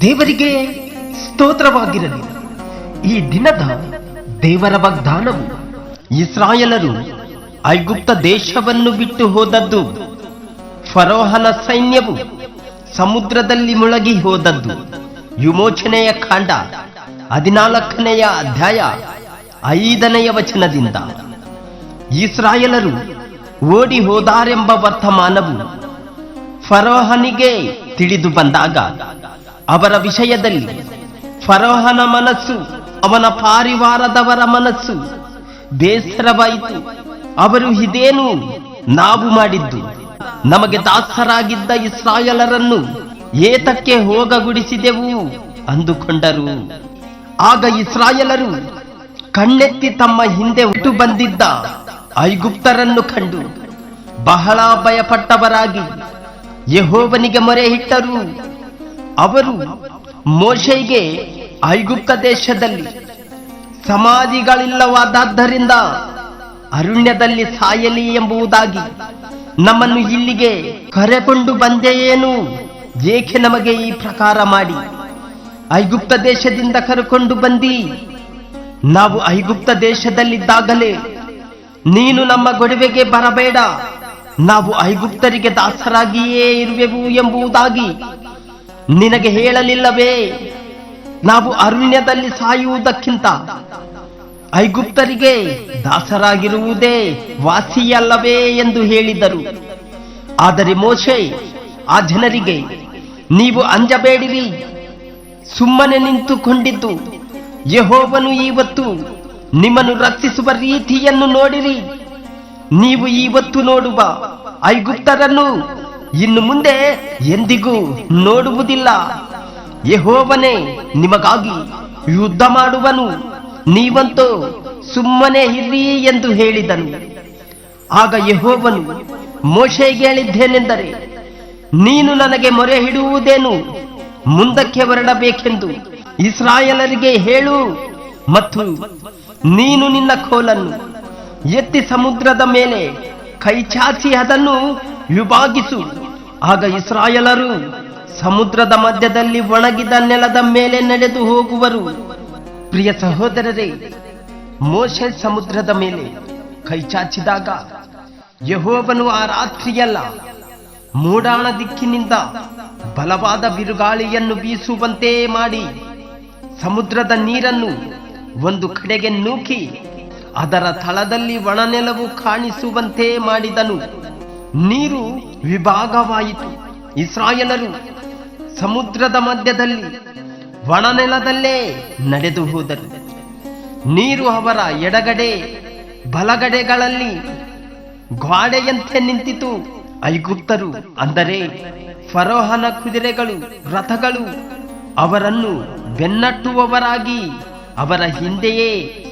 ದೇವರಿಗೆ ಸ್ತೋತ್ರವಾಗಿರಲಿ. ಈ ದಿನದ ದೇವರ ವಾಗ್ದಾನವು ಇಸ್ರಾಯಲರು ಐಗುಪ್ತ ದೇಶವನ್ನು ಬಿಟ್ಟು ಹೋದದ್ದು. ಫರೋಹನ ಸೈನ್ಯವು ಸಮುದ್ರದಲ್ಲಿ ಮುಳುಗಿ ಹೋದದ್ದು. ವಿಮೋಚನೆಯ ಕಾಂಡ ಹದಿನಾಲ್ಕನೆಯ ಅಧ್ಯಾಯ ಐದನೆಯ ವಚನದಿಂದ. ಇಸ್ರಾಯೇಲರು ಓಡಿ ಹೋದಾರೆಂಬ ವರ್ತಮಾನವು ಫರೋಹನಿಗೆ ತಿಳಿದು ಬಂದಾಗ, ಅವರ ವಿಷಯದಲ್ಲಿ ಫರೋಹನ ಮನಸ್ಸು, ಅವನ ಪಾರಿವಾರದವರ ಮನಸ್ಸು ಬೇಸರವಾಯಿತು. ಅವರು ಇದೇನು ನಾವು ಮಾಡಿದ್ದು? ನಮಗೆ ದಾಸರಾಗಿದ್ದ ಇಸ್ರಾಯಲರನ್ನು ಏತಕ್ಕೆ ಹೋಗಗುಡಿಸಿದೆವು ಅಂದುಕೊಂಡರು. ಆಗ ಇಸ್ರಾಯಲರು ಕಣ್ಣೆತ್ತಿ ತಮ್ಮ ಹಿಂದೆ ಹುಟ್ಟು ಬಂದಿದ್ದ ಐಗುಪ್ತರನ್ನು ಕಂಡು ಬಹಳ ಭಯಪಟ್ಟವರಾಗಿ ಯಹೋವನಿಗೆ ಮೊರೆ ಇಟ್ಟರು ಅವರು ಮೋಶೆಗೆ ಐಗುಪ್ತ ದೇಶದಲ್ಲಿ ಸಮಾಧಿಗಳಿಲ್ಲವಾದದ್ದರಿಂದ ಅರಣ್ಯದಲ್ಲಿ ಸಾಯಲಿ ಎಂಬುದಾಗಿ ನಮ್ಮನ್ನು ಇಲ್ಲಿಗೆ ಕರೆಕೊಂಡು ಬಂದೆಯೇನು? ಏಕೆ ನಮಗೆ ಈ ಪ್ರಕಾರ ಮಾಡಿ? ಐಗುಪ್ತ ದೇಶದಿಂದ ಕರೆಕೊಂಡು ಬಂದಿ? ನಾವು ಐಗುಪ್ತ ದೇಶದಲ್ಲಿದ್ದಾಗಲೇ ನೀನು ನಮ್ಮ ಗೊಡವೆಗೆ ಬರಬೇಡ. ನಾವು ಐಗುಪ್ತರಿಗೆ ದಾಸರಾಗಿಯೇ ಇರುವೆವು ಎಂಬುದಾಗಿ ನಿನಗೆ ಹೇಳಲಿಲ್ಲವೇ? ನಾವು ಅರಣ್ಯದಲ್ಲಿ ಸಾಯುವುದಕ್ಕಿಂತ ಐಗುಪ್ತರಿಗೆ ದಾಸರಾಗಿರುವುದೇ ವಾಸಿಯಲ್ಲವೇ ಎಂದು ಹೇಳಿದರು. ಆದರೆ ಮೋಶೆ ಆ ಜನರಿಗೆ, ನೀವು ಅಂಜಬೇಡಿರಿ. ಸುಮ್ಮನೆ ನಿಂತುಕೊಂಡಿದ್ದು, ಯಹೋವನು ಇವತ್ತು ನಿಮ್ಮನ್ನು ರಕ್ಷಿಸುವ ರೀತಿಯನ್ನು ನೋಡಿರಿ. ನೀವು ಇವತ್ತು ನೋಡುವ ಐಗುಪ್ತರನ್ನು ಇನ್ನು ಮುಂದೆ ಎಂದಿಗೂ ನೋಡುವುದಿಲ್ಲ. ಯಹೋವನೇ, ನಿಮಗಾಗಿ ಯುದ್ಧ ಮಾಡುವನು. ನೀವಂತೂ ಸುಮ್ಮನೆ ಇರ್ರಿ ಎಂದು ಹೇಳಿದನು. ಆಗ ಯಹೋವನು ಮೋಶೆಗೆ ಹೇಳಿದ್ದೇನೆಂದರೆ, ನೀನು ನನಗೆ ಮೊರೆ ಹಿಡುವುದೇನು ಮುಂದಕ್ಕೆ ಹೊರಡಬೇಕೆಂದು ಇಸ್ರಾಯೇಲರಿಗೆ ಹೇಳು ಮತ್ತು ನೀನು ನಿನ್ನ ಕೋಲನ್ನು ಎತ್ತಿ ಸಮುದ್ರದ ಮೇಲೆ ಕೈ ಚಾಚಿ ಅದನ್ನು ವಿಭಾಗಿಸು. ಆಗ ಇಸ್ರಾಯಲರು ಸಮುದ್ರದ ಮಧ್ಯದಲ್ಲಿ ಒಣಗಿದ ನೆಲದ ಮೇಲೆ ನಡೆದು ಹೋಗುವರು. ಪ್ರಿಯ ಸಹೋದರರೇ, ಮೋಶೆ ಸಮುದ್ರದ ಮೇಲೆ ಕೈಚಾಚಿದಾಗ ಯಹೋವನು ಆ ರಾತ್ರಿಯಲ್ಲ ಮೂಡಾಣ ದಿಕ್ಕಿನಿಂದ ಬಲವಾದ ಬಿರುಗಾಳಿಯನ್ನು ಬೀಸುವಂತೆ ಮಾಡಿ ಸಮುದ್ರದ ನೀರನ್ನು ಒಂದು ಕಡೆಗೆ ನೂಕಿ, ಅದರ ತಳದಲ್ಲಿ ಒಣನೆಲವು ಕಾಣಿಸುವಂತೆ ಮಾಡಿದನು. ನೀರು ವಿಭಾಗವಾಯಿತು. ಇಸ್ರಾಯೇಲರು ಸಮುದ್ರದ ಮಧ್ಯದಲ್ಲಿ ಒಣನೆಲದಲ್ಲೇ ನಡೆದು ಹೋದರು. ನೀರು ಅವರ ಎಡಗಡೆ, ಬಲಗಡೆಗಳಲ್ಲಿ ಗ್ವಾಡೆಯಂತೆ ನಿಂತಿತು. ಐಗುಪ್ತರು ಅಂದರೆ ಫರೋಹನ ಕುದುರೆಗಳು, ರಥಗಳು ಅವರನ್ನು ಬೆನ್ನಟ್ಟುವವರಾಗಿ ಅವರ ಹಿಂದೆಯೇ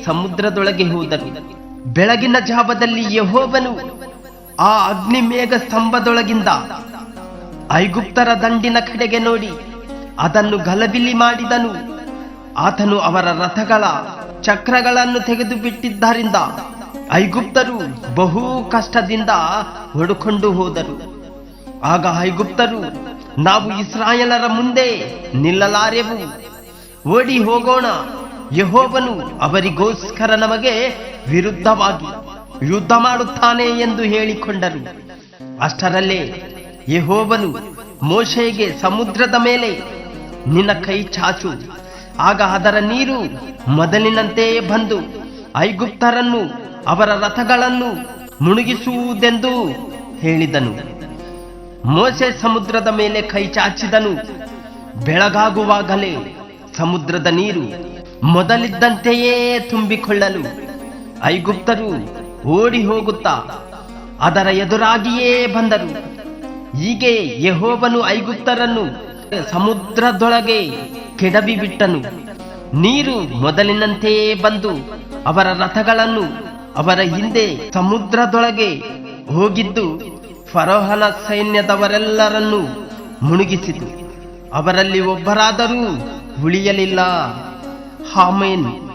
ಸಮುದ್ರದೊಳಗೆ ಹೋದರು ಬೆಳಗಿನ ಜಾವದಲ್ಲಿ ಯಹೋವನು ಆ ಅಗ್ನಿ ಮೇಘ ಸ್ತಂಭದೊಳಗಿಂದ ಐಗುಪ್ತರ ದಂಡಿನ ಕಡೆಗೆ ನೋಡಿ ಅದನ್ನು ಗಲಬಿಲಿ ಮಾಡಿದನು. ಆತನು ಅವರ ರಥಗಳ ಚಕ್ರಗಳನ್ನು ತೆಗೆದು ಬಿಟ್ಟಿದ್ದರಿಂದ ಐಗುಪ್ತರು ಬಹು ಕಷ್ಟದಿಂದ ಹೊಡುಕೊಂಡು ಹೋದರು. ಆಗ ಐಗುಪ್ತರು, ನಾವು ಇಸ್ರಾಯಲರ ಮುಂದೆ ನಿಲ್ಲಲಾರೆವು, ಓಡಿ ಹೋಗೋಣ ಯಹೋವನು ಅವರಿಗೋಸ್ಕರ ನಮಗೆ ವಿರುದ್ಧವಾಗಿ ಯುದ್ಧ ಮಾಡುತ್ತಾನೆ ಎಂದು ಹೇಳಿಕೊಂಡರು. ಅಷ್ಟರಲ್ಲೇ ಯಹೋವನು ಮೋಶೆಗೆ ಸಮುದ್ರದ ಮೇಲೆ ನಿನ್ನ ಕೈ ಚಾಚು. ಆಗ ಅದರ ನೀರು ಮೊದಲಿನಂತೆಯೇ ಬಂದು ಐಗುಪ್ತರನ್ನು ಅವರ ರಥಗಳನ್ನು ಮುಳುಗಿಸುವುದೆಂದು ಹೇಳಿದನು. ಮೋಸೆ ಸಮುದ್ರದ ಮೇಲೆ ಕೈ ಚಾಚಿದನು. ಬೆಳಗಾಗುವಾಗಲೇ ಸಮುದ್ರದ ನೀರು ಮೊದಲಿದ್ದಂತೆಯೇ ತುಂಬಿಕೊಳ್ಳಲು ಐಗುಪ್ತರು ಓಡಿ ಹೋಗುತ್ತಾ ಅದರ ಎದುರಾಗಿಯೇ ಬಂದರು. ಹೀಗೆ ಯಹೋಬನು ಐಗುಪ್ತರನ್ನು ಸಮುದ್ರದೊಳಗೆ ಕೆಡವಿ ಬಿಟ್ಟನು. ನೀರು ಮೊದಲಿನಂತೆಯೇ ಬಂದು ಅವರ ರಥಗಳನ್ನು ಅವರ ಹಿಂದೆ ಸಮುದ್ರದೊಳಗೆ ಹೋಗಿದ್ದು ಫರೋಹನ ಸೈನ್ಯದವರೆಲ್ಲರನ್ನು ಮುಳುಗಿಸಿತು ಅವರಲ್ಲಿ ಒಬ್ಬರಾದರೂ ಉಳಿಯಲಿಲ್ಲ. Amen.